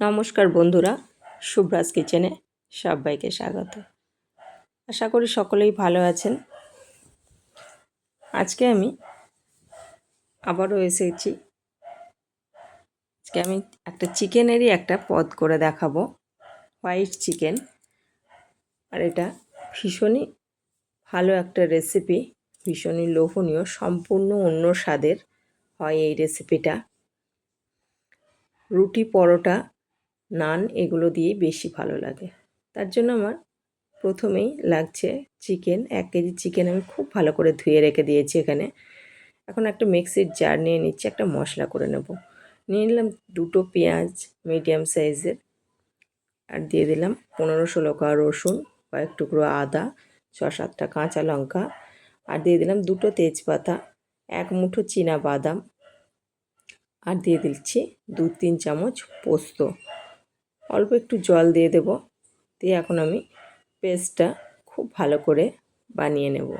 নমস্কার বন্ধুরা শুভ্রাজ কিচেনে সবাইকে স্বাগত। আশা করি সকলেই ভালো আছেন। আজকে আমি আবারও এসেছি। আজকে আমি একটা চিকেনেরই একটা পদ করে দেখাবো, হোয়াইট চিকেন। আর এটা ভীষণই ভালো একটা রেসিপি, ভীষণই লোভনীয়, সম্পূর্ণ অন্য স্বাদের হয় এই রেসিপিটা। রুটি পরোটা নান এগুলো দিয়ে বেশি ভালো লাগে। তার জন্য আমার প্রথমেই লাগছে চিকেন, এক কেজি চিকেন আমি খুব ভালো করে ধুয়ে রেখে দিয়েছি এখানে। এখন একটা মিক্সির জার নিয়ে নিচ্ছি, একটা মশলা করে নেব। নিয়ে নিলাম দুটো পেঁয়াজ মিডিয়াম সাইজের আর দিয়ে দিলাম পনেরো ষোলো কা রসুন, কয়েক টুকরো আদা ছ সাতটা কাঁচা লঙ্কা আর দিয়ে দিলাম দুটো তেজপাতা, এক মুঠো চীনা বাদাম আর দিয়ে দিচ্ছি দু তিন চামচ পোস্ত। অল্প একটু জল দিয়ে দেব। দিয়ে এখন আমি পেস্টটা খুব ভালো করে বানিয়ে নেব।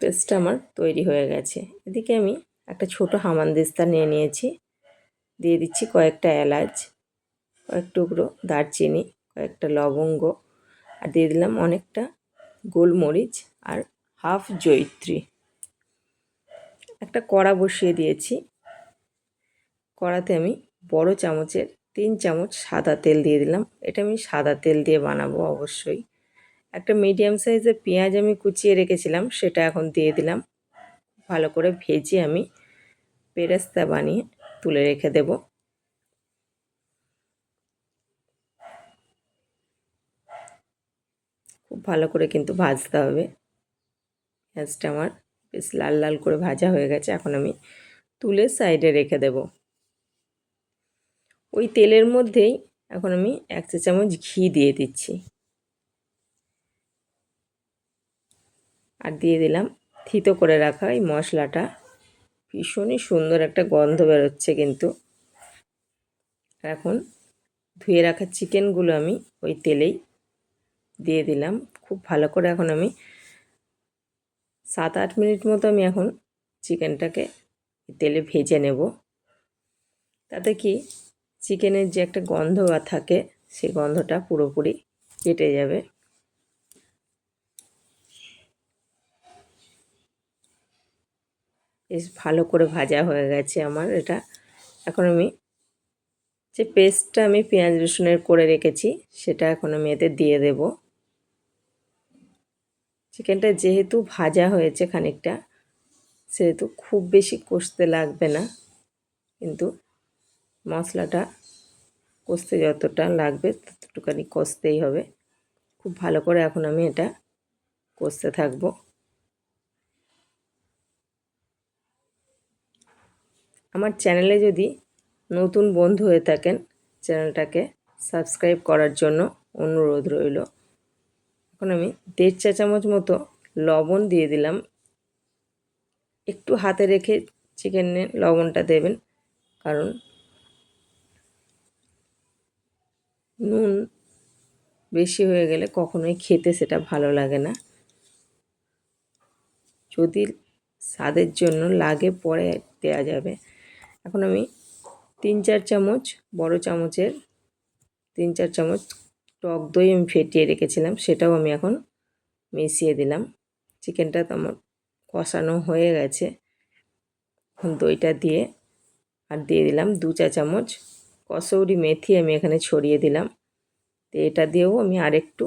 পেস্টটা আমার তৈরি হয়ে গেছে। এদিকে আমি একটা ছোট হামানদিস্তা নিয়ে নিয়েছি। দিয়ে দিচ্ছি কয়েকটা এলাচ, কয়েক টুকরো দারচিনি, কয়েকটা লবঙ্গ আর দিয়ে দিলাম অনেকটা গোলমরিচ আর হাফ জৈত্রী একটা কড়া বসিয়ে দিয়েছি। কড়াতে আমি বড় চামচের তিন চামচ সাদা তেল দিয়ে দিলাম। এটা আমি সাদা তেল দিয়ে বানাবো অবশ্যই। একটা মিডিয়াম সাইজের পেঁয়াজ আমি কুচিয়ে রেখেছিলাম, সেটা এখন দিয়ে দিলাম। ভালো করে ভেজে আমি পেরেস্তা বানিয়ে তুলে রেখে দেব। খুব ভালো করে কিন্তু ভাজতে হবে। পেঁয়াজটা আমার বেশ লাল লাল করে ভাজা হয়ে গেছে, এখন আমি তুলে সাইডে রেখে দেব। ওই তেলের মধ্যেই এখন আমি এক চা চামচ ঘি দিয়ে দিচ্ছি। আর দিয়ে দিলাম থিতো করে রাখা এই মশলাটা। ভীষণই সুন্দর একটা গন্ধ বেরোচ্ছে কিন্তু। এখন ধুয়ে রাখা চিকেনগুলো আমি ওই তেলেই দিয়ে দিলাম। খুব ভালো করে এখন আমি সাত আট মিনিট মতো আমি এখন চিকেনটাকে তেলে ভেজে নেব। তাতে কি চিকেনের যে একটা গন্ধ থাকে সেই গন্ধটা পুরোপুরি কেটে যাবে। বেশ ভালো করে ভাজা হয়ে গেছে আমার এটা। এখন আমি যে পেস্টটা আমি পেঁয়াজ রসুনের করে রেখেছি, সেটা এখন আমি এতে দিয়ে দেবো। চিকেনটা যেহেতু ভাজা হয়েছে খানিকটা, সেহেতু খুব বেশি কষতে লাগবে না, কিন্তু মশলাটা কষতে যতটা লাগবে ততটুকানি কষতেই হবে। খুব ভালো করে এখন আমি এটা কষতে থাকব। আমার চ্যানেলে যদি নতুন বন্ধু হয়ে থাকেন, চ্যানেলটাকে সাবস্ক্রাইব করার জন্য অনুরোধ রইল। এখন আমি দেড় চা চামচ মতো লবণ দিয়ে দিলাম। একটু হাতে রেখে চিকেনে লবণটা দেবেন, কারণ নুন বেশি হয়ে গেলে কখনোই খেতে সেটা ভালো লাগে না। যদি স্বাদের জন্য লাগে পরে দেওয়া যাবে। এখন আমি তিন চার চামচ, বড় চামচের তিন চার চামচ টক দই আমি ফেটিয়ে রেখেছিলাম, সেটাও আমি এখন মিশিয়ে দিলাম। চিকেনটা তো আমার কষানো হয়ে গেছে। এখন দইটা দিয়ে আর দিয়ে দিলাম দু চা চামচ কসৌরি মেথি আমি এখানে ছড়িয়ে দিলাম। তো এটা দিয়েও আমি আরেকটু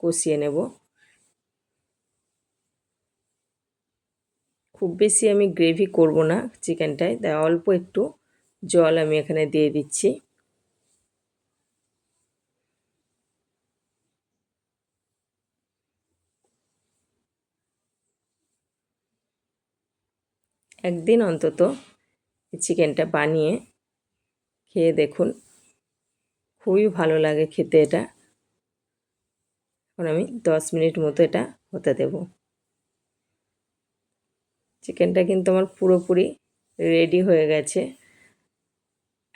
কষিয়ে নেব। খুব বেশি আমি গ্রেভি করব না চিকেনটায়, তাই অল্প একটু জল আমি এখানে দিয়ে দিচ্ছি। একদিন অন্তত চিকেনটা বানিয়ে খেয়ে দেখুন। খুবই ভালো লাগে খেতে এটা। এখন আমি দশ মিনিট মতো এটা হতে দেব। চিকেনটা কিন্তু আমার পুরোপুরি রেডি হয়ে গেছে।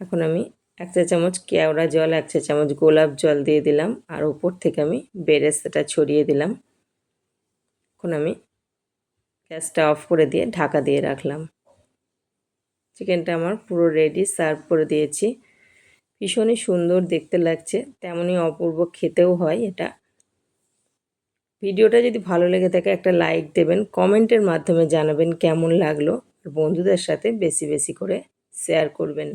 এখন আমি এক চা চামচ কেওড়া জল, এক চা চামচ গোলাপ জল দিয়ে দিলাম। আর উপর থেকে আমি বেরেস্তাটা ছড়িয়ে দিলাম। এখন আমি গ্যাসটা অফ করে দিয়ে ঢাকা দিয়ে রাখলাম। চিকেনটা আমার পুরো রেডি সার্ভ করে দিয়েছি। ভীষণই সুন্দর দেখতে লাগছে, তেমনই অপূর্ব খেতেও হয় এটা। ভিডিওটা যদি ভালো লেগে থাকে একটা লাইক দেবেন কমেন্টের মাধ্যমে জানাবেন কেমন লাগল বন্ধুদের সাথে বেশি বেশি করে শেয়ার করবেন।